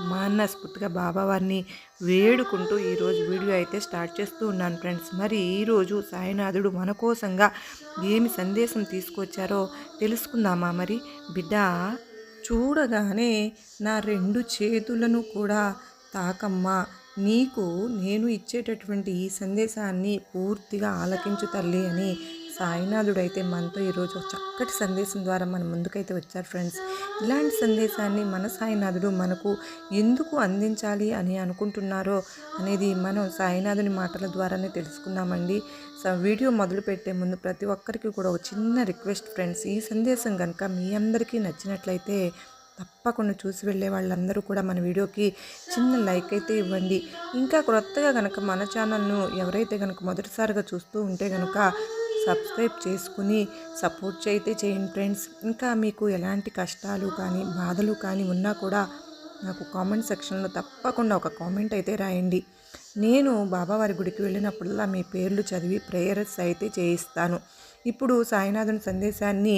మనస్ఫూర్తిగా బాబావారిని వేడుకుంటూ ఈరోజు వీడియో అయితే స్టార్ట్ చేస్తూ ఉన్నాను ఫ్రెండ్స్. మరి ఈరోజు సాయినాథుడు మన కోసంగా ఏమి సందేశం తీసుకొచ్చారో తెలుసుకుందామా మరి? బిడ్డ చూడగానే నా రెండు చేతులను కూడా తాకమ్మా. నీకు నేను ఇచ్చేటటువంటి ఈ సందేశాన్ని పూర్తిగా ఆలకించు తల్లి అని సాయినాథుడు అయితే మనతో ఈరోజు ఒక చక్కటి సందేశం ద్వారా మన ముందుకైతే వచ్చారు ఫ్రెండ్స్. ఇలాంటి సందేశాన్ని మన సాయినాథుడు మనకు ఎందుకు అందించాలి అని అనుకుంటున్నారో అనేది మనం సాయినాథుని మాటల ద్వారానే తెలుసుకుందామండి. వీడియో మొదలు పెట్టే ముందు ప్రతి ఒక్కరికి కూడా ఒక చిన్న రిక్వెస్ట్ ఫ్రెండ్స్. ఈ సందేశం కనుక మీ అందరికీ నచ్చినట్లయితే తప్పకుండా చూసి వెళ్ళే వాళ్ళందరూ కూడా మన వీడియోకి చిన్న లైక్ అయితే ఇవ్వండి. ఇంకా క్రొత్తగా కనుక మన ఛానల్ను ఎవరైతే కనుక మొదటిసారిగా చూస్తూ ఉంటే కనుక సబ్స్క్రైబ్ చేసుకుని సపోర్ట్ అయితే చేయండి ఫ్రెండ్స్ ఇంకా మీకు ఎలాంటి కష్టాలు కానీ బాధలు కానీ ఉన్నా కూడా నాకు కామెంట్ సెక్షన్లో తప్పకుండా ఒక కామెంట్ అయితే రాయండి. నేను బాబావారి గుడికి వెళ్ళినప్పుడల్లా మీ పేర్లు చదివి ప్రేయర్స్ అయితే చేయిస్తాను. ఇప్పుడు సాయినాథుని సందేశాన్ని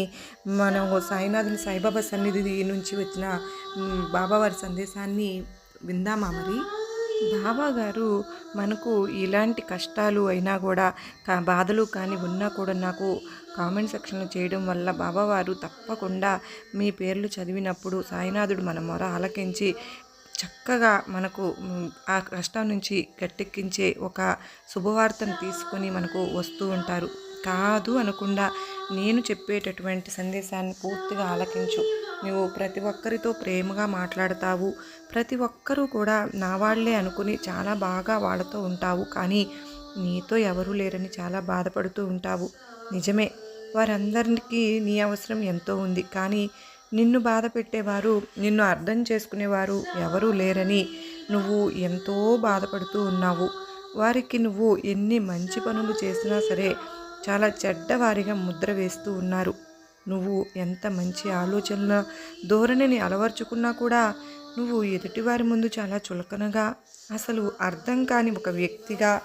మనం సాయినాథుని సాయిబాబా సన్నిధి నుంచి వచ్చిన బాబావారి సందేశాన్ని విందామా మరి? బాబా గారు మనకు ఇలాంటి కష్టాలు అయినా కూడా కా- బాధలు కానీ ఉన్నా కూడా నాకు కామెంట్ సెక్షన్లో చేయడం వల్ల బాబావారు తప్పకుండా మీ పేర్లు చదివినప్పుడు సాయినాథుడు మన మొర ఆలకించి చక్కగా మనకు ఆ కష్టం నుంచి గట్టెక్కించే ఒక శుభవార్తను తీసుకొని మనకు వస్తూ ఉంటారు. కాదు అనకుండా నేను చెప్పేటటువంటి సందేశాన్ని పూర్తిగా ఆలకించు. నువ్వు ప్రతి ఒక్కరితో ప్రేమగా మాట్లాడతావు. ప్రతి ఒక్కరూ కూడా నా వాళ్ళే అనుకుని చాలా బాగా వాళ్ళతో ఉంటావు. కానీ నీతో ఎవరూ లేరని చాలా బాధపడుతూ ఉంటావు. నిజమే వారందరికీ నీ అవసరం ఎంతో ఉంది. కానీ నిన్ను బాధ పెట్టేవారు నిన్ను అర్థం చేసుకునేవారు ఎవరూ లేరని నువ్వు ఎంతో బాధపడుతూ ఉన్నావు. వారికి నువ్వు ఎన్ని మంచి పనులు చేసినా సరే చాలా చెడ్డవారిగా ముద్ర వేస్తూ ఉన్నారు. నువ్వు ఎంత మంచి ఆలోచనల ధోరణిని అలవర్చుకున్నా కూడా నువ్వు ఎదుటివారి ముందు చాలా చులకనగా అసలు అర్థం కాని ఒక వ్యక్తిగా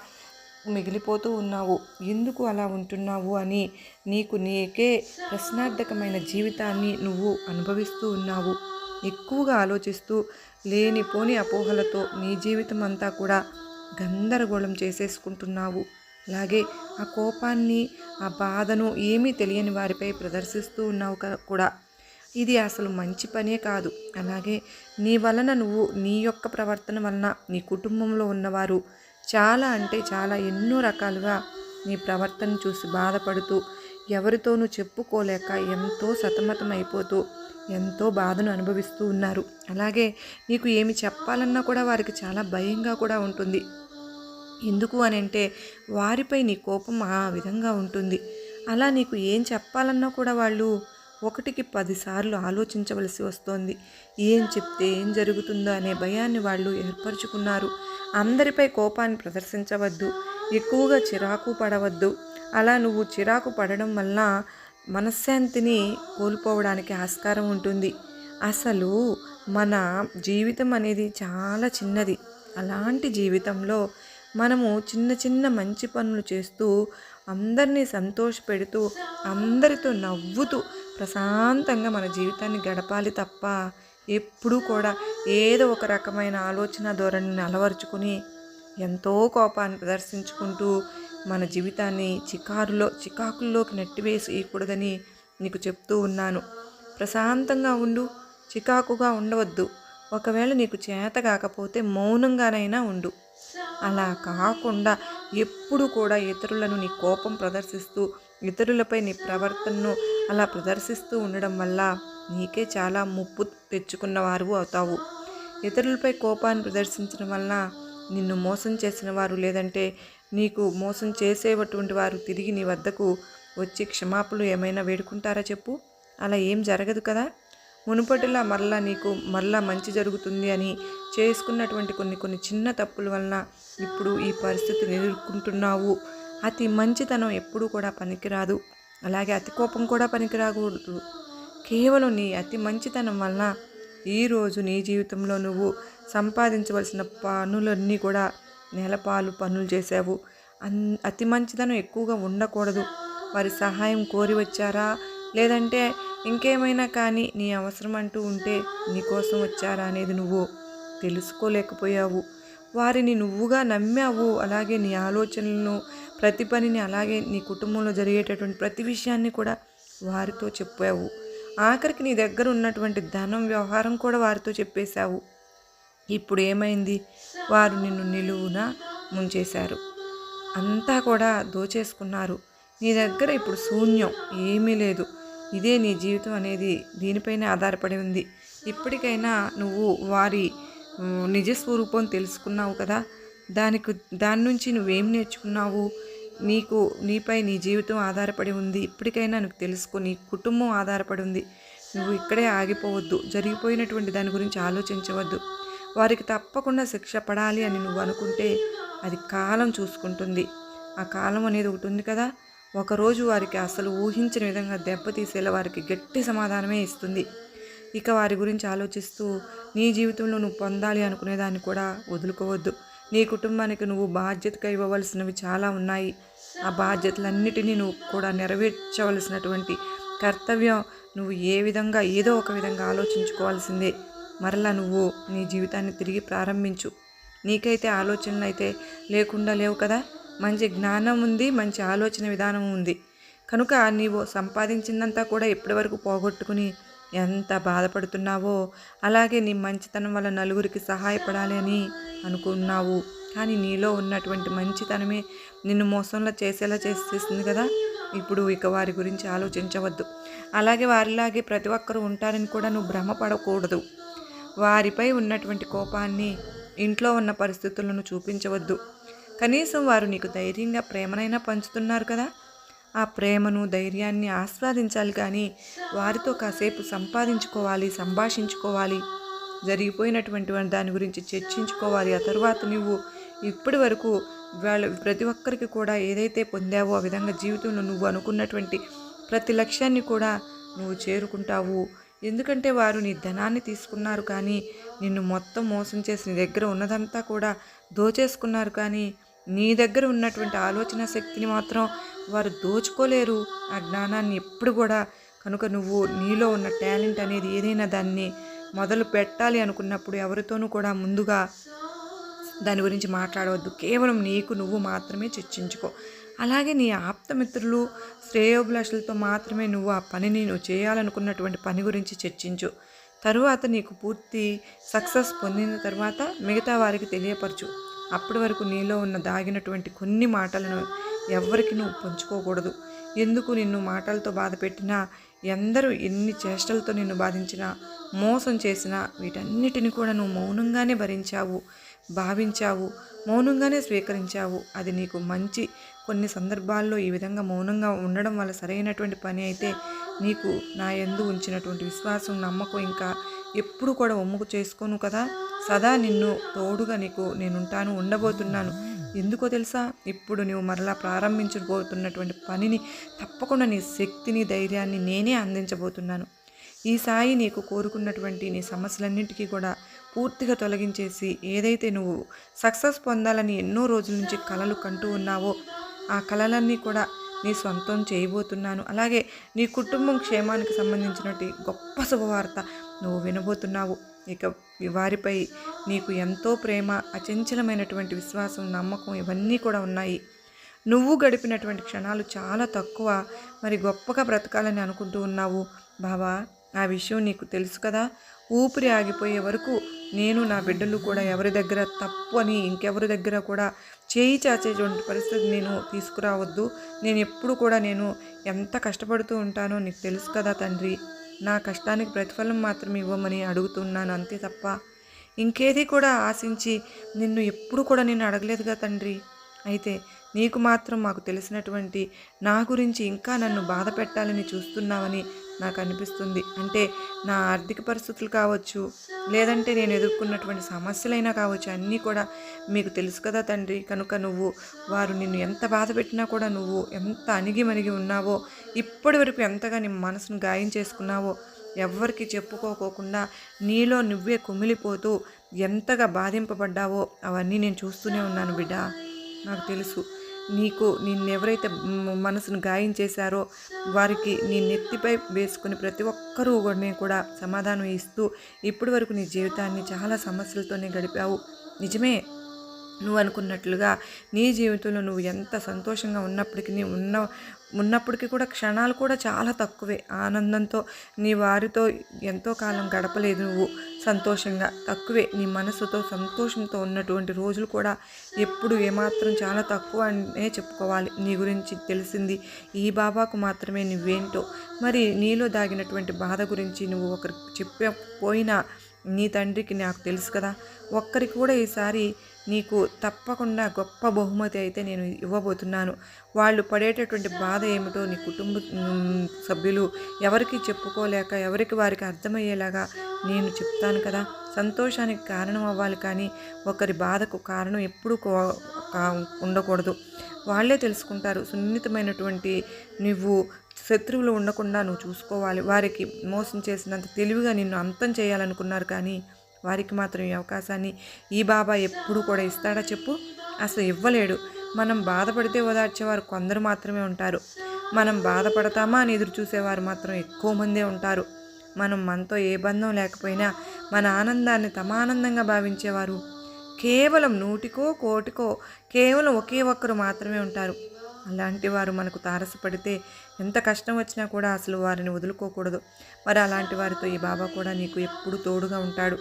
మిగిలిపోతూ ఉన్నావు. ఎందుకు అలా ఉంటున్నావు అని నీకు నీకే ప్రశ్నార్థకమైన జీవితాన్ని నువ్వు అనుభవిస్తూ ఉన్నావు. ఎక్కువగా ఆలోచిస్తూ లేనిపోని అపోహలతో నీ జీవితం అంతా కూడా గందరగోళం చేసేసుకుంటున్నావు. అలాగే ఆ కోపాన్ని ఆ బాధను ఏమీ తెలియని వారిపై ప్రదర్శిస్తూ ఉన్నావు కూడా. ఇది అసలు మంచి పనే కాదు. అలాగే నీ వలన నువ్వు నీ యొక్క ప్రవర్తన వలన నీ కుటుంబంలో ఉన్నవారు చాలా అంటే చాలా ఎన్నో రకాలుగా నీ ప్రవర్తన చూసి బాధపడుతూ ఎవరితోనూ చెప్పుకోలేక ఎంతో సతమతం అయిపోతూ ఎంతో బాధను అనుభవిస్తూ ఉన్నారు. అలాగే నీకు ఏమి చెప్పాలన్నా కూడా వారికి చాలా భయంగా కూడా ఉంటుంది. ఎందుకు అని అంటే వారిపై నీ కోపం ఆ విధంగా ఉంటుంది. అలా నీకు ఏం చెప్పాలన్నా కూడా వాళ్ళు ఒకటికి పదిసార్లు ఆలోచించవలసి వస్తోంది. ఏం చెప్తే ఏం జరుగుతుందో అనే భయాన్ని వాళ్ళు ఏర్పరచుకున్నారు. అందరిపై కోపాన్ని ప్రదర్శించవద్దు. ఎక్కువగా చిరాకు పడవద్దు. అలా నువ్వు చిరాకు పడడం వల్ల మనశ్శాంతిని కోల్పోవడానికి ఆస్కారం ఉంటుంది. అసలు మన జీవితం అనేది చాలా చిన్నది. అలాంటి జీవితంలో మనము చిన్న చిన్న మంచి పనులు చేస్తూ అందరినీ సంతోష పెడుతూ అందరితో నవ్వుతూ ప్రశాంతంగా మన జీవితాన్ని గడపాలి తప్ప ఎప్పుడూ కూడా ఏదో ఒక రకమైన ఆలోచన ధోరణిని అలవరుచుకుని ఎంతో కోపాన్ని ప్రదర్శించుకుంటూ మన జీవితాన్ని చికారులో చికాకుల్లోకి నెట్టివేసేయకూడదని నీకు చెప్తూ ఉన్నాను. ప్రశాంతంగా ఉండు చికాకుగా ఉండవద్దు. ఒకవేళ నీకు చేత కాకపోతే మౌనంగానైనా ఉండు. అలా కాకుండా ఎప్పుడు కూడా ఇతరులను నీ కోపం ప్రదర్శిస్తూ ఇతరులపై నీ ప్రవర్తనను అలా ప్రదర్శిస్తూ ఉండడం వల్ల నీకే చాలా ముప్పు తెచ్చుకున్నవారు అవుతావు. ఇతరులపై కోపాన్ని ప్రదర్శించడం వలన నిన్ను మోసం చేసిన వారు లేదంటే నీకు మోసం చేసేటువంటి వారు తిరిగి నీ వద్దకు వచ్చి క్షమాపణలు ఏమైనా వేడుకుంటారా చెప్పు. అలా ఏం జరగదు కదా. మునుపటిలా మరలా నీకు మరలా మంచి జరుగుతుంది అని చేసుకున్నటువంటి కొన్ని కొన్ని చిన్న తప్పుల వలన ఇప్పుడు ఈ పరిస్థితిని ఎదుర్కొంటున్నావు అతి మంచితనం ఎప్పుడూ కూడా పనికిరాదు. అలాగే అతి కోపం కూడా పనికిరాకూడదు. కేవలం నీ అతి మంచితనం వలన ఈరోజు నీ జీవితంలో నువ్వు సంపాదించవలసిన పనులన్నీ కూడా నెలపాలు పనులు చేసావు అన్ అతి మంచితనం ఎక్కువగా ఉండకూడదు. వారి సహాయం కోరి వచ్చారా? లేదంటే ఇంకేమైనా కానీ నీ అవసరం అంటూ ఉంటే నీకోసం వచ్చారా అనేది నువ్వు తెలుసుకోలేకపోయావు. వారిని నువ్వుగా నమ్మావు. అలాగే నీ ఆలోచనలను ప్రతి పనిని అలాగే నీ కుటుంబంలో జరిగేటటువంటి ప్రతి విషయాన్ని కూడా వారితో చెప్పావు. ఆఖరికి నీ దగ్గర ఉన్నటువంటి ధనం వ్యవహారం కూడా వారితో చెప్పేశావు. ఇప్పుడు ఏమైంది? వారు నిన్ను నిలువున ముంచేశారు. అంతా కూడా దోచేసుకున్నారు. నీ దగ్గర ఇప్పుడు శూన్యం ఏమీ లేదు. ఇదే నీ జీవితం అనేది దీనిపైనే ఆధారపడి ఉంది. ఇప్పటికైనా నువ్వు వారి నిజస్వరూపం నిజ స్వరూపం తెలుసుకున్నావు కదా. దానికి దాని నుంచి నువ్వేం నేర్చుకున్నావు? నీకు నీపై నీ జీవితం ఆధారపడి ఉంది. ఇప్పటికైనా నువ్వు తెలుసుకో నీ కుటుంబం ఆధారపడి ఉంది. నువ్వు ఇక్కడే ఆగిపోవద్దు. జరిగిపోయినటువంటి దాని గురించి ఆలోచించవద్దు. వారికి తప్పకుండా శిక్ష పడాలి అని నువ్వు అనుకుంటే అది కాలం చూసుకుంటుంది. ఆ కాలం అనేది ఒకటి ఉంది కదా. ఒకరోజు వారికి అసలు ఊహించిన విధంగా దెబ్బతీసేలా వారికి గట్టి సమాధానమే ఇస్తుంది. ఇక వారి గురించి ఆలోచిస్తూ నీ జీవితంలో నువ్వు పొందాలి అనుకునేదాన్ని కూడా వదులుకోవద్దు. నీ కుటుంబానికి నువ్వు బాధ్యతగా ఇవ్వవలసినవి చాలా ఉన్నాయి. ఆ బాధ్యతలన్నిటినీ నువ్వు కూడా నెరవేర్చవలసినటువంటి కర్తవ్యం నువ్వు ఏ విధంగా ఏదో ఒక విధంగా ఆలోచించుకోవాల్సిందే. మరలా నువ్వు నీ జీవితాన్ని తిరిగి ప్రారంభించు. నీకైతే ఆలోచనలు అయితే లేకుండా లేవు కదా? మంచి జ్ఞానం ఉంది మంచి ఆలోచన విధానం ఉంది. కనుక నీవు సంపాదించిందంతా కూడా ఇప్పటివరకు పోగొట్టుకుని ఎంత బాధపడుతున్నావో అలాగే నీ మంచితనం వల్ల నలుగురికి సహాయపడాలి అని అనుకున్నావు. కానీ నీలో ఉన్నటువంటి మంచితనమే నిన్ను మోసంలో చేసేలా చేసేస్తుంది కదా? ఇప్పుడు ఇక వారి గురించి ఆలోచించవద్దు. అలాగే వారిలాగే ప్రతి ఒక్కరూ ఉంటారని కూడా నువ్వు భ్రమపడకూడదు. వారిపై ఉన్నటువంటి కోపాన్ని ఇంట్లో ఉన్న పరిస్థితులను చూపించవద్దు. కనీసం వారు నీకు ధైర్యంగా ప్రేమనైనా పంచుతున్నారు కదా? ఆ ప్రేమను ధైర్యాన్ని ఆస్వాదించాలి కానీ వారితో కాసేపు సంపాదించుకోవాలి సంభాషించుకోవాలి. జరిగిపోయినటువంటి దాని గురించి చర్చించుకోవాలి. ఆ తర్వాత నువ్వు ఇప్పటి వరకు వాళ్ళ ప్రతి ఒక్కరికి కూడా ఏదైతే పొందావో ఆ విధంగా జీవితంలో నువ్వు అనుకున్నటువంటి ప్రతి లక్ష్యాన్ని కూడా నువ్వు చేరుకుంటావు. ఎందుకంటే వారు నీ ధనాన్ని తీసుకున్నారు కానీ నిన్ను మొత్తం మోసం చేసి నీ దగ్గర ఉన్నదంతా కూడా దోచేసుకున్నారు కానీ నీ దగ్గర ఉన్నటువంటి ఆలోచన శక్తిని మాత్రం వారు దోచుకోలేరు. ఆ జ్ఞానాన్ని ఎప్పుడు కూడా కనుక నువ్వు నీలో ఉన్న టాలెంట్ అనేది ఏదైనా దాన్ని మొదలు పెట్టాలి అనుకున్నప్పుడు ఎవరితోనూ కూడా ముందుగా దాని గురించి మాట్లాడవద్దు. కేవలం నీకు నువ్వు మాత్రమే చర్చించుకో. అలాగే నీ ఆప్తమిత్రులు శ్రేయోభిలాషులతో మాత్రమే నువ్వు ఆ పనిని నువ్వు చేయాలనుకున్నటువంటి పని గురించి చర్చించు. తరువాత నీకు పూర్తి సక్సెస్ పొందిన తర్వాత మిగతా వారికి తెలియపరచు. అప్పటి వరకు నీలో ఉన్న దాగినటువంటి కొన్ని మాటలను ఎవరికి నువ్వు పంచుకోకూడదు. ఎందుకు నిన్ను మాటలతో బాధ పెట్టినా ఎందరూ ఎన్ని చేష్టలతో నిన్ను బాధించినా మోసం చేసినా వీటన్నిటిని కూడా నువ్వు మౌనంగానే భరించావు భావించావు మౌనంగానే స్వీకరించావు. అది నీకు మంచి కొన్ని సందర్భాల్లో ఈ విధంగా మౌనంగా ఉండడం వల్ల సరైనటువంటి పని అయితే నీకు నా ఎందు ఉంచినటువంటి విశ్వాసం నమ్మకం ఇంకా ఎప్పుడు కూడా ఒమ్ముకు చేసుకోను కదా? సదా నిన్ను తోడుగా నీకు నేనుంటాను ఉండబోతున్నాను. ఎందుకో తెలుసా? ఇప్పుడు నువ్వు మరలా ప్రారంభించబోతున్నటువంటి పనిని తప్పకుండా నీ శక్తిని ధైర్యాన్ని నేనే అందించబోతున్నాను. ఈ సాయి నీకు కోరుకున్నటువంటి నీ సమస్యలన్నింటికీ కూడా పూర్తిగా తొలగించేసి ఏదైతే నువ్వు సక్సెస్ పొందాలని ఎన్నో రోజుల నుంచి కలలు కంటూ ఉన్నావో ఆ కలలన్నీ కూడా నీ సొంతం చేయబోతున్నాను. అలాగే నీ కుటుంబం క్షేమానికి సంబంధించినటువంటి గొప్ప శుభవార్త నువ్వు వినబోతున్నావు. ఇక వారిపై నీకు ఎంతో ప్రేమ అచంచలమైనటువంటి విశ్వాసం నమ్మకం ఇవన్నీ కూడా ఉన్నాయి. నువ్వు గడిపినటువంటి క్షణాలు చాలా తక్కువ. మరి గొప్పగా బ్రతకాలని అనుకుంటూ ఉన్నావు. బాబా ఆ విషయం నీకు తెలుసు కదా. ఊపిరి ఆగిపోయే వరకు నేను నా బిడ్డలు కూడా ఎవరి దగ్గర తప్పు అని ఇంకెవరి దగ్గర కూడా చేయి చాచేటువంటి పరిస్థితి నేను తీసుకురావద్దు. నేను ఎప్పుడు కూడా నేను ఎంత కష్టపడుతూ ఉంటానో నీకు తెలుసు కదా తండ్రి. నా కష్టానికి ప్రతిఫలం మాత్రం ఇవ్వమని అడుగుతున్నాను అంతే తప్ప ఇంకేది కూడా ఆశించి నిన్ను ఎప్పుడు కూడా నేను అడగలేదుగా తండ్రి. అయితే నీకు మాత్రం మాకు తెలిసినటువంటి నా గురించి ఇంకా నన్ను బాధ పెట్టాలని చూస్తున్నావని నాకు అనిపిస్తుంది అంటే నా ఆర్థిక పరిస్థితులు కావచ్చు లేదంటే నేను ఎదుర్కొన్నటువంటి సమస్యలైనా కావచ్చు అన్నీ కూడా మీకు తెలుసు కదా తండ్రి. కనుక నువ్వు వారు నిన్ను ఎంత బాధ పెట్టినా కూడా నువ్వు ఎంత అణిగి మణిగి ఉన్నావో ఇప్పటి వరకు ఎంతగా నీ మనసును గాయం చేసుకున్నావో ఎవ్వరికి చెప్పుకోకోకుండా నీలో నువ్వే కుమిలిపోతూ ఎంతగా బాధింపబడ్డావో అవన్నీ నేను చూస్తూనే ఉన్నాను బిడ్డ. నాకు తెలుసు. నీకు నిన్నెవరైతే మనసును గాయం చేశారో వారికి నీ నెత్తిపై వేసుకుని ప్రతి ఒక్కరూ కూడా కూడా సమాధానం ఇస్తూ ఇప్పటి వరకు నీ జీవితాన్ని చాలా సమస్యలతోనే గడిపావు. నిజమే నువ్వు అనుకున్నట్లుగా నీ జీవితంలో నువ్వు ఎంత సంతోషంగా ఉన్నప్పటికీ ఉన్న ఉన్నప్పటికీ కూడా క్షణాలు కూడా చాలా తక్కువే. ఆనందంతో నీ వారితో ఎంతో కాలం గడపలేదు నువ్వు. సంతోషంగా తక్కువే. నీ మనసుతో సంతోషంతో ఉన్నటువంటి రోజులు కూడా ఎప్పుడు ఏమాత్రం చాలా తక్కువ అనే చెప్పుకోవాలి. నీ గురించి తెలిసింది ఈ బాబాకు మాత్రమే నువ్వేంటో. మరి నీలో దాగినటువంటి బాధ గురించి నువ్వు ఒకరికి చెప్పకపోయినా నీ తండ్రికి నాకు తెలుసు కదా. ఒక్కరికి కూడా ఈసారి నీకు తప్పకుండా గొప్ప బహుమతి అయితే నేను ఇవ్వబోతున్నాను. వాళ్ళు పడేటటువంటి బాధ ఏమిటో నీ కుటుంబ సభ్యులు ఎవరికి చెప్పుకోలేక ఎవరికి వారికి అర్థమయ్యేలాగా నేను చెప్తాను కదా. సంతోషానికి కారణం అవ్వాలి కానీ ఒకరి బాధకు కారణం ఎప్పుడూ కో- ఉండకూడదు. వాళ్ళే తెలుసుకుంటారు. సున్నితమైనటువంటి నువ్వు శత్రువులు ఉండకుండా నువ్వు చూసుకోవాలి. వారికి మోసం చేసినంత తెలివిగా నిన్ను అంతం చేయాలనుకున్నారు కానీ వారికి మాత్రం ఈ అవకాశాన్ని ఈ బాబా ఎప్పుడు కూడా ఇస్తాడా చెప్పు? అసలు ఇవ్వలేడు. మనం బాధపడితే ఓదార్చేవారు కొందరు మాత్రమే ఉంటారు. మనం బాధపడతామా అని ఎదురు చూసేవారు మాత్రం ఎక్కువ మందే ఉంటారు. మనం మనతో ఏ బంధం లేకపోయినా మన ఆనందాన్ని తమ ఆనందంగా భావించేవారు కేవలం నూటికో కోటికో కేవలం ఒకే ఒక్కరు మాత్రమే ఉంటారు. అలాంటి వారు మనకు తారసపడితే ఎంత కష్టం వచ్చినా కూడా అసలు వారిని వదులుకోకూడదు. మరి అలాంటి వారితో ఈ బాబా కూడా నీకు ఎప్పుడు తోడుగా ఉంటాడు.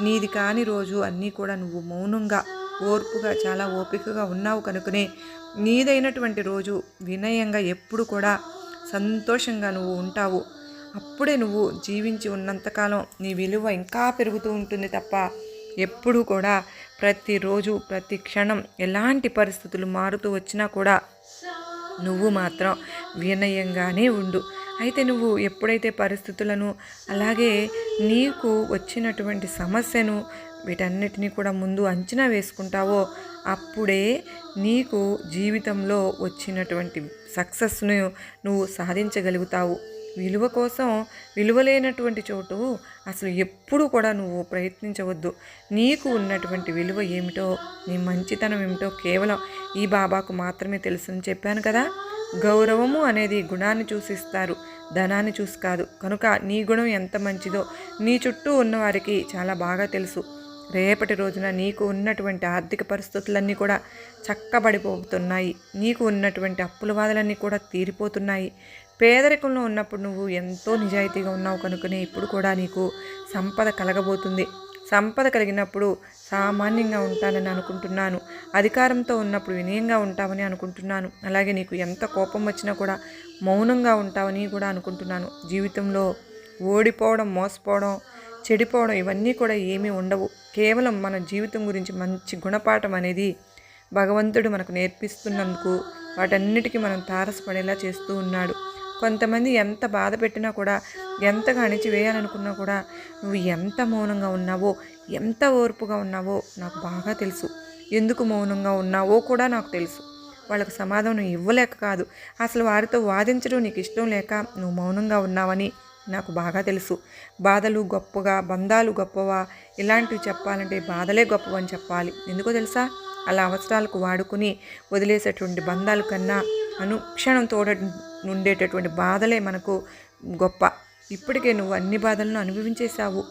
నీది కాని రోజు అన్నీ కూడా నువ్వు మౌనంగా ఓర్పుగా చాలా ఓపికగా ఉన్నావు కనుకనే నీదైనటువంటి రోజు వినయంగా ఎప్పుడు కూడా సంతోషంగా నువ్వు ఉంటావు. అప్పుడే నువ్వు జీవించి ఉన్నంతకాలం నీ విలువ ఇంకా పెరుగుతూ ఉంటుంది తప్ప ఎప్పుడూ కూడా ప్రతిరోజు ప్రతి క్షణం ఎలాంటి పరిస్థితులు మారుతూ వచ్చినా కూడా నువ్వు మాత్రం వినయంగానే ఉండు. అయితే నువ్వు ఎప్పుడైతే పరిస్థితులను అలాగే నీకు వచ్చినటువంటి సమస్యను వీటన్నిటినీ కూడా ముందు అంచనా వేసుకుంటావో అప్పుడే నీకు జీవితంలో వచ్చినటువంటి సక్సెస్ను నువ్వు సాధించగలుగుతావు. విలువ కోసం విలువలేనటువంటి చోటు అసలు ఎప్పుడు కూడా నువ్వు ప్రయత్నించవద్దు. నీకు ఉన్నటువంటి విలువ ఏమిటో నీ మంచితనం ఏమిటో కేవలం ఈ బాబాకు మాత్రమే తెలుసు అని చెప్పాను కదా. గౌరవము అనేది గుణాన్ని చూసిస్తారు ధనాన్ని చూసి కాదు. కనుక నీ గుణం ఎంత మంచిదో నీ చుట్టూ ఉన్నవారికి చాలా బాగా తెలుసు. రేపటి రోజున నీకు ఉన్నటువంటి ఆర్థిక పరిస్థితులన్నీ కూడా చక్కబడిపోతున్నాయి. నీకు ఉన్నటువంటి అప్పుల బాధలన్నీ కూడా తీరిపోతున్నాయి. పేదరికంలో ఉన్నప్పుడు నువ్వు ఎంతో నిజాయితీగా ఉన్నావు కనుకనే ఇప్పుడు కూడా నీకు సంపద కలగబోతుంది. సంపద కలిగినప్పుడు సామాన్యంగా ఉంటానని అనుకుంటున్నాను. అధికారంతో ఉన్నప్పుడు వినయంగా ఉంటావని అనుకుంటున్నాను. అలాగే నీకు ఎంత కోపం వచ్చినా కూడా మౌనంగా ఉంటావని కూడా అనుకుంటున్నాను. జీవితంలో ఓడిపోవడం మోసపోవడం చెడిపోవడం ఇవన్నీ కూడా ఏమీ ఉండవు. కేవలం మన జీవితం గురించి మంచి గుణపాఠం అనేది భగవంతుడు మనకు నేర్పిస్తున్నందుకు వాటన్నిటికీ మనం తారసపడేలా చేస్తూ ఉన్నాడు. కొంతమంది ఎంత బాధ పెట్టినా కూడా ఎంతగా అణిచివేయాలనుకున్నా కూడా నువ్వు ఎంత మౌనంగా ఉన్నావో ఎంత ఓర్పుగా ఉన్నావో నాకు బాగా తెలుసు. ఎందుకు మౌనంగా ఉన్నావో కూడా నాకు తెలుసు. వాళ్ళకు సమాధానం ఇవ్వలేక కాదు. అసలు వారితో వాదించడం నీకు ఇష్టం లేక నువ్వు మౌనంగా ఉన్నావని నాకు బాగా తెలుసు. బాధలు గొప్పగా బంధాలు గొప్పవా? ఇలాంటివి చెప్పాలంటే బాధలే గొప్పవని చెప్పాలి. ఎందుకో తెలుసా? అలా అవసరాలకు వాడుకుని వదిలేసేటువంటి బంధాల కన్నా అనుక్షణం తోడ ఉండేటటువంటి బాధలే మనకు గొప్ప. ఇప్పటికే నువ్వు అన్ని బాధలను అనుభవించేశావు.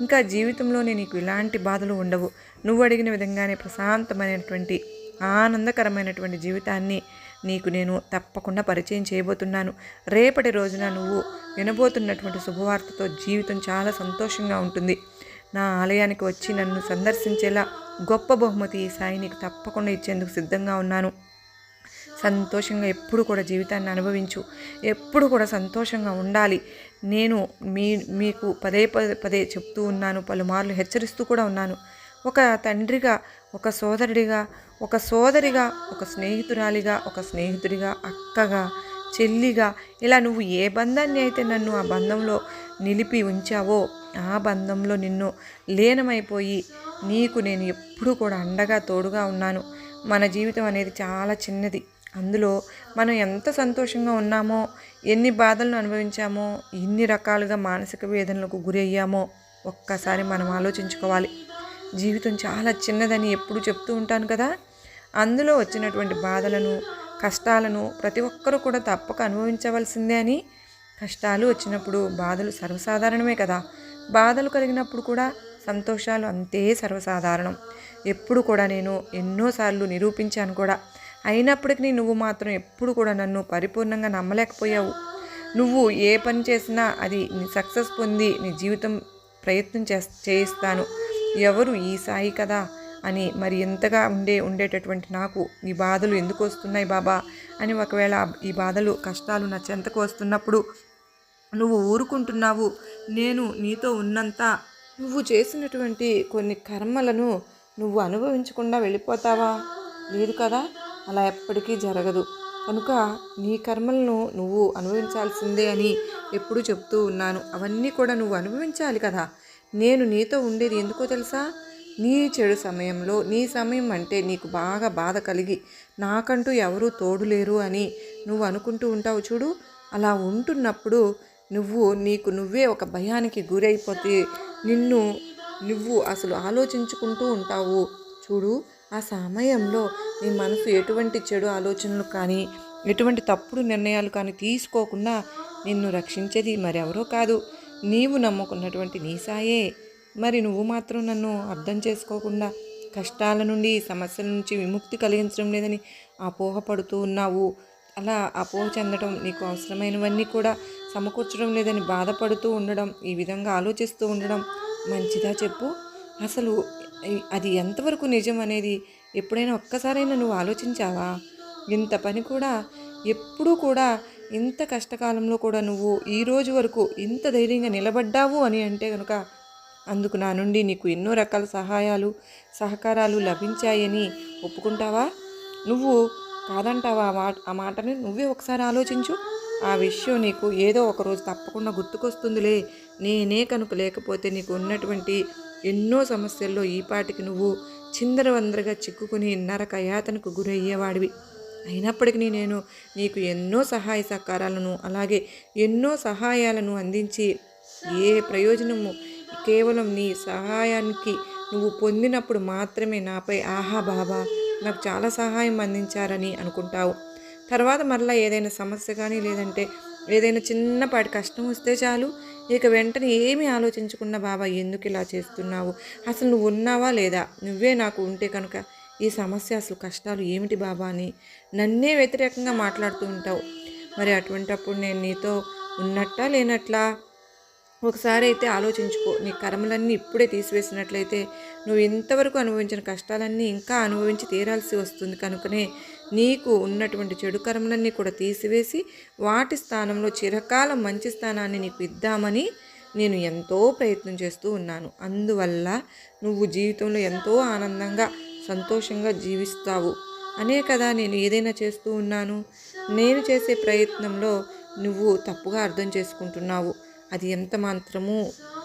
ఇంకా జీవితంలోనే నీకు ఇలాంటి బాధలు ఉండవు. నువ్వు అడిగిన విధంగానే ప్రశాంతమైనటువంటి ఆనందకరమైనటువంటి జీవితాన్ని నీకు నేను తప్పకుండా పరిచయం చేయబోతున్నాను. రేపటి రోజున నువ్వు వినబోతున్నటువంటి శుభవార్తతో జీవితం చాలా సంతోషంగా ఉంటుంది. నా ఆలయానికి వచ్చి నన్ను సందర్శించేలా గొప్ప బహుమతి ఈ సాయి నీకు తప్పకుండా ఇచ్చేందుకు సిద్ధంగా ఉన్నాను. సంతోషంగా ఎప్పుడు కూడా జీవితాన్ని అనుభవించు. ఎప్పుడు కూడా సంతోషంగా ఉండాలి. నేను మీ మీకు పదే పదే పదే చెప్తూ ఉన్నాను. పలుమార్లు హెచ్చరిస్తూ కూడా ఉన్నాను. ఒక తండ్రిగా ఒక సోదరుడిగా ఒక సోదరిగా ఒక స్నేహితురాలిగా ఒక స్నేహితుడిగా అక్కగా చెల్లిగా ఇలా నువ్వు ఏ బంధాన్ని అయితే నన్ను ఆ బంధంలో నిలిపి ఉంచావో ఆ బంధంలో నిన్ను లీనమైపోయి నీకు నేను ఎప్పుడూ కూడా అండగా తోడుగా ఉన్నాను. మన జీవితం అనేది చాలా చిన్నది. అందులో మనం ఎంత సంతోషంగా ఉన్నామో ఎన్ని బాధలను అనుభవించామో ఎన్ని రకాలుగా మానసిక వేదనలకు గురి అయ్యామో ఒక్కసారి మనం ఆలోచించుకోవాలి. జీవితం చాలా చిన్నదని ఎప్పుడు చెప్తూ ఉంటాను కదా. అందులో వచ్చినటువంటి బాధలను కష్టాలను ప్రతి ఒక్కరూ కూడా తప్పక అనుభవించవలసిందే అని కష్టాలు వచ్చినప్పుడు బాధలు సర్వసాధారణమే కదా. బాధలు కలిగినప్పుడు కూడా సంతోషాలు అంతే సర్వసాధారణం. ఎప్పుడు కూడా నేను ఎన్నోసార్లు నిరూపించాను కూడా. అయినప్పటికీ నువ్వు మాత్రం ఎప్పుడు కూడా నన్ను పరిపూర్ణంగా నమ్మలేకపోయావు. నువ్వు ఏ పని చేసినా అది నీ సక్సెస్ పొంది నీ జీవితం ప్రయత్నం చే చేయిస్తాను. ఎవరు ఈ సాయి కదా అని మరి ఎంతగా ఉండే ఉండేటటువంటి నాకు ఈ బాధలు ఎందుకు వస్తున్నాయి బాబా అని ఒకవేళ ఈ బాధలు కష్టాలు నా చెంతకు వస్తున్నప్పుడు నువ్వు ఊరుకుంటున్నావు. నేను నీతో ఉన్నంత. నువ్వు చేసినటువంటి కొన్ని కర్మలను నువ్వు అనుభవించకుండా వెళ్ళిపోతావా? లేదు కదా? అలా ఎప్పటికీ జరగదు. కనుక నీ కర్మలను నువ్వు అనుభవించాల్సిందే అని ఎప్పుడు చెప్తూ ఉన్నాను. అవన్నీ కూడా నువ్వు అనుభవించాలి కదా? నేను నీతో ఉండేది ఎందుకో తెలుసా? నీ చెడు సమయంలో నీ సమయం అంటే నీకు బాగా బాధ కలిగి నాకంటూ ఎవరూ తోడు లేరు అని నువ్వు అనుకుంటూ ఉంటావు చూడు. అలా ఉంటున్నప్పుడు నువ్వు నీకు నువ్వే ఒక భయానికి గురైపోతే నిన్ను నువ్వు అసలు ఆలోచించుకుంటూ ఉంటావు. చూడు ఆ సమయంలో నీ మనసు ఎటువంటి చెడు ఆలోచనలు కానీ ఎటువంటి తప్పుడు నిర్ణయాలు కానీ తీసుకోకుండా నిన్ను రక్షించేది మరెవరో కాదు. నీవు నమ్ముకున్నటువంటి నీ సాయే. మరి నువ్వు మాత్రం నన్ను అర్థం చేసుకోకుండా కష్టాల నుండి సమస్యల నుంచి విముక్తి కలిగించడం లేదని అపోహపడుతూ ఉన్నావు. అలా అపోహ చెందడం నీకు అవసరమైనవన్నీ కూడా సమకూర్చడం లేదని బాధపడుతూ ఉండడం ఈ విధంగా ఆలోచిస్తూ ఉండడం మంచిదా చెప్పు? అసలు అది ఎంతవరకు నిజం అనేది ఎప్పుడైనా ఒక్కసారైనా నువ్వు ఆలోచించావా? ఇంత పని కూడా ఎప్పుడూ కూడా ఇంత కష్టకాలంలో కూడా నువ్వు ఈ రోజు వరకు ఇంత ధైర్యంగా నిలబడ్డావు అని అంటే కనుక అందుకు నా నుండి నీకు ఎన్నో రకాల సహాయాలు సహకారాలు లభించాయని ఒప్పుకుంటావా? నువ్వు కాదంటావా ఆ మాటని నువ్వే ఒకసారి ఆలోచించు. ఆ విషయం నీకు ఏదో ఒకరోజు తప్పకుండా గుర్తుకొస్తుందిలే. నేనే కనుక లేకపోతే నీకు ఉన్నటువంటి ఎన్నో సమస్యల్లో ఈపాటికి నువ్వు చిందరవందరగా చిక్కుకుని నరక యాతనకు గురయ్యేవాడివి. అయినప్పటికీ నేను నీకు ఎన్నో సహాయ సహకారాలను అలాగే ఎన్నో సహాయాలను అందించి ఏ ప్రయోజనము కేవలం నీ సహాయానికి నువ్వు పొందినప్పుడు మాత్రమే నాపై ఆహా బాబా. నాకు చాలా సహాయం అందించారని అనుకుంటావు. తర్వాత మరలా ఏదైనా సమస్య కానీ లేదంటే ఏదైనా చిన్నపాటి కష్టం వస్తే చాలు. ఇక వెంటనే ఏమీ ఆలోచించకుండా బాబా ఎందుకు ఇలా చేస్తున్నావు? అసలు నువ్వు ఉన్నావా లేదా? నువ్వే నాకు ఉంటే కనుక ఈ సమస్య అసలు కష్టాలు ఏమిటి బాబా అని నన్నే వ్యతిరేకంగా మాట్లాడుతూ ఉంటావు. మరి అటువంటప్పుడు నేను నీతో ఉన్నట్టా లేనట్లా? ఒకసారి అయితే ఆలోచించుకో. నీ కర్మలన్నీ ఇప్పుడే తీసివేసినట్లయితే నువ్వు ఇంతవరకు అనుభవించిన కష్టాలన్నీ ఇంకా అనుభవించి తీరాల్సి వస్తుంది కనుకనే నీకు ఉన్నటువంటి చెడు కర్మలన్నీ కూడా తీసివేసి వాటి స్థానంలో చిరకాలం మంచి స్థానాన్ని నీకు ఇద్దామని నేను ఎంతో ప్రయత్నం చేస్తూ ఉన్నాను. అందువల్ల నువ్వు జీవితంలో ఎంతో ఆనందంగా సంతోషంగా జీవిస్తావు. అనే కదా నేను ఏదైనా చేస్తూ ఉన్నాను. నేను చేసే ప్రయత్నంలో నువ్వు తప్పుగా అర్థం చేసుకుంటున్నావు. అది ఎంత మాత్రము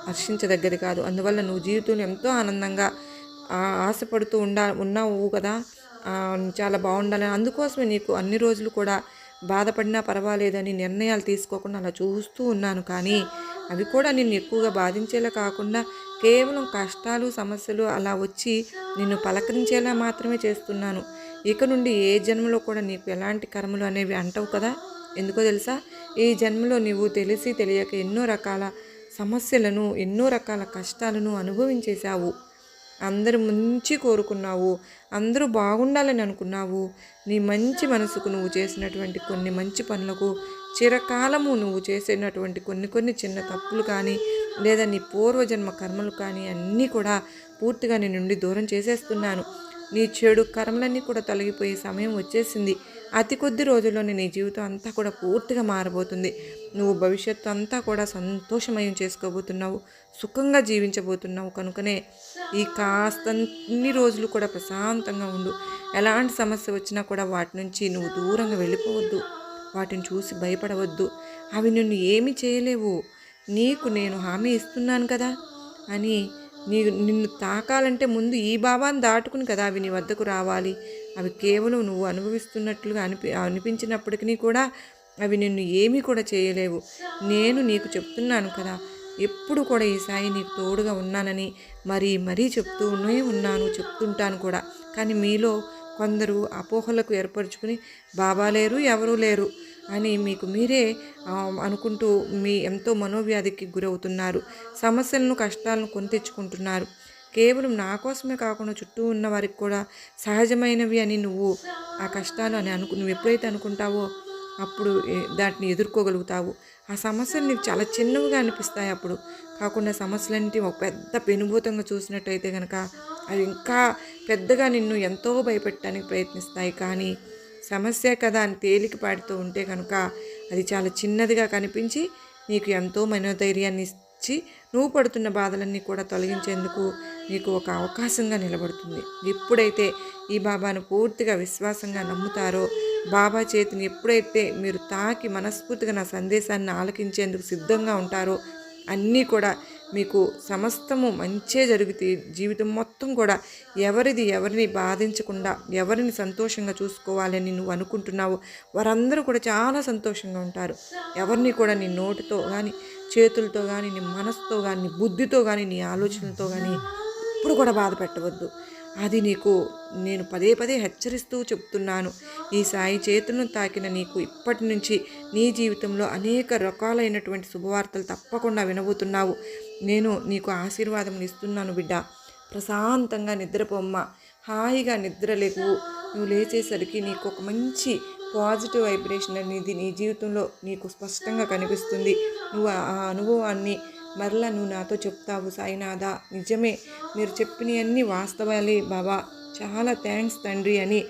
హర్షించదగ్గది కాదు. అందువల్ల నువ్వు జీవితంలో ఎంతో ఆనందంగా ఆశపడుతూ ఉండా ఉన్నావు కదా. చాలా బాగుండాలని అందుకోసమే నీకు అన్ని రోజులు కూడా బాధపడినా పర్వాలేదని నిర్ణయాలు తీసుకోకుండా అలా చూస్తూ ఉన్నాను. కానీ అవి కూడా నిన్ను ఎక్కువగా బాధించేలా కాకుండా కేవలం కష్టాలు సమస్యలు అలా వచ్చి నిన్ను పలకరించేలా మాత్రమే చేస్తున్నాను. ఇక నుండి ఏ జన్మలో కూడా నీకు ఎలాంటి కర్మలు అనేవి అంటవు కదా. ఎందుకో తెలుసా? ఈ జన్మలో నీవు తెలిసి తెలియక ఎన్నో రకాల సమస్యలను ఎన్నో రకాల కష్టాలను అనుభవించేశావు. అందరు మంచి కోరుకున్నావు. అందరూ బాగుండాలని అనుకున్నావు. నీ మంచి మనసుకు నువ్వు చేసినటువంటి కొన్ని మంచి పనులకు చిరకాలము నువ్వు చేసినటువంటి కొన్ని కొన్ని చిన్న తప్పులు కానీ లేదా నీ పూర్వజన్మ కర్మలు కానీ అన్నీ కూడా పూర్తిగా నీ నుండి దూరం చేసేస్తున్నాను. నీ చెడు కర్మలన్నీ కూడా తొలగిపోయే సమయం వచ్చేసింది. అతి కొద్ది రోజుల్లోనే నీ జీవితం అంతా కూడా పూర్తిగా మారబోతుంది. నువ్వు భవిష్యత్తు అంతా కూడా సంతోషమయం చేసుకోబోతున్నావు. సుఖంగా జీవించబోతున్నావు కనుకనే ఈ కాస్తన్ని రోజులు కూడా ప్రశాంతంగా ఉండు. ఎలాంటి సమస్య వచ్చినా కూడా వాటి నుంచి నువ్వు దూరంగా వెళ్ళిపోవద్దు. వాటిని చూసి భయపడవద్దు. అవి నిన్ను ఏమీ చేయలేవు. నీకు నేను హామీ ఇస్తున్నాను కదా అని నీ నిన్ను తాకాలంటే ముందు ఈ భావాన్ని దాటుకుని కదా అవి నీ వద్దకు రావాలి. అవి కేవలం నువ్వు అనుభవిస్తున్నట్లుగా అనిపి అనిపించినప్పటికీ కూడా అవి నిన్ను ఏమీ కూడా చేయలేవు. నేను నీకు చెప్తున్నాను కదా ఎప్పుడు కూడా ఈ సాయి నీకు తోడుగా ఉన్నానని మరీ మరీ చెప్తూనే ఉన్నాను చెప్తుంటాను కూడా. కానీ మీలో కొందరు అపోహలకు ఏర్పరచుకుని బాబా లేరు ఎవరూ లేరు. అని మీకు మీరే అనుకుంటూ మీ ఎంతో మనోవ్యాధికి గురవుతున్నారు. సమస్యలను కష్టాలను కొని తెచ్చుకుంటున్నారు. కేవలం నా కోసమే కాకుండా చుట్టూ ఉన్న వారికి కూడా సహజమైనవి అని నువ్వు ఆ కష్టాలు అని అనుకు నువ్వు ఎప్పుడైతే అనుకుంటావో అప్పుడు దాటిని ఎదుర్కోగలుగుతావు. ఆ సమస్యలు నీకు చాలా చిన్నవిగా అనిపిస్తాయి అప్పుడు. కాకుండా సమస్యలన్నింటి ఒక పెద్ద పెనుభూతంగా చూసినట్టయితే కనుక అవి ఇంకా పెద్దగా నిన్ను ఎంతో భయపెట్టడానికి ప్రయత్నిస్తాయి. కానీ సమస్య కదా అని తేలిక పాడుతూ ఉంటే కనుక అది చాలా చిన్నదిగా కనిపించి నీకు ఎంతో మనోధైర్యాన్ని ఇచ్చి నువ్వు పడుతున్న బాధలన్నీ కూడా తొలగించేందుకు నీకు ఒక అవకాశంగా నిలబడుతుంది. ఎప్పుడైతే ఈ బాబాను పూర్తిగా విశ్వాసంగా నమ్ముతారో బాబా చేతిని ఎప్పుడైతే మీరు తాకి మనస్ఫూర్తిగా నా సందేశాన్ని ఆలకించేందుకు సిద్ధంగా ఉంటారో అన్నీ కూడా మీకు సమస్తము మంచే జరిగితే జీవితం మొత్తం కూడా ఎవరిది ఎవరిని బాధించకుండా ఎవరిని సంతోషంగా చూసుకోవాలని నువ్వు అనుకుంటున్నావో వారందరూ కూడా చాలా సంతోషంగా ఉంటారు. ఎవరిని కూడా నీ నోటితో కానీ చేతులతో కానీ నీ మనసుతో కానీ నీ బుద్ధితో కానీ నీ ఆలోచనలతో కానీ ఎప్పుడు కూడా బాధ పెట్టవద్దు. అది నీకు నేను పదే పదే హెచ్చరిస్తూ చెప్తున్నాను. ఈ సాయి చేతులను తాకిన నీకు ఇప్పటి నుంచి నీ జీవితంలో అనేక రకాలైనటువంటి శుభవార్తలు తప్పకుండా వినబోతున్నావు. నేను నీకు ఆశీర్వాదం ఇస్తున్నాను బిడ్డ. ప్రశాంతంగా నిద్రపోమ్మ. హాయిగా నిద్రలేకు నువ్వు లేచేసరికి నీకు ఒక మంచి పాజిటివ్ వైబ్రేషన్ అనేది నీ జీవితంలో నీకు స్పష్టంగా కనిపిస్తుంది. నువ్వు ఆ అనుభవాన్ని మరలా నువ్వు నాతో చెప్తావు సాయినాథ. నిజమే మీరు చెప్పినవన్నీ వాస్తవాలే బాబా చాలా థ్యాంక్స్ తండ్రి అని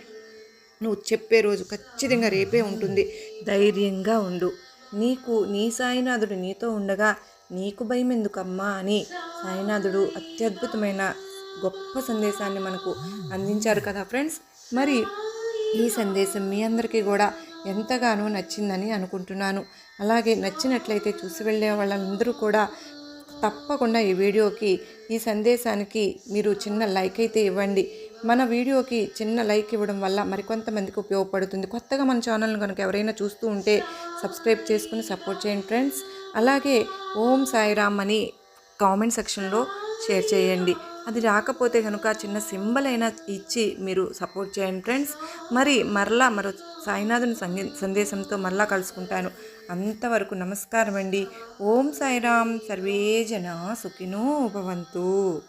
నువ్వు చెప్పే రోజు ఖచ్చితంగా రేపే ఉంటుంది. ధైర్యంగా ఉండు. నీకు నీ సాయినాథుడు నీతో ఉండగా నీకు భయం ఎందుకమ్మా అని సాయినాథుడు అత్యద్భుతమైన గొప్ప సందేశాన్ని మనకు అందించారు కదా ఫ్రెండ్స్. మరి ఈ సందేశం మీ అందరికీ కూడా ఎంతగానో నచ్చిందని అనుకుంటున్నాను. అలాగే నచ్చినట్లయితే చూసి వెళ్ళే వాళ్ళందరూ కూడా తప్పకుండా ఈ వీడియోకి ఈ సందేశానికి మీరు చిన్న లైక్ అయితే ఇవ్వండి. మన వీడియోకి చిన్న లైక్ ఇవ్వడం వల్ల మరికొంతమందికి ఉపయోగపడుతుంది. కొత్తగా మన ఛానల్ని కనుక ఎవరైనా చూస్తూ ఉంటే సబ్స్క్రైబ్ చేసుకుని సపోర్ట్ చేయండి ఫ్రెండ్స్. అలాగే ఓం సాయిరామ్ అని కామెంట్ సెక్షన్లో షేర్ చేయండి. అది రాకపోతే కనుక చిన్న సింబల్ అయినా ఇచ్చి మీరు సపోర్ట్ చేయండి ఫ్రెండ్స్. మరి మరలా మరో సాయినాథుని సంగే సందేశంతో మరలా కలుసుకుంటాను. అంతవరకు నమస్కారం అండి ఓం సాయిరామ్. సర్వే జన సుఖినో భవంతు.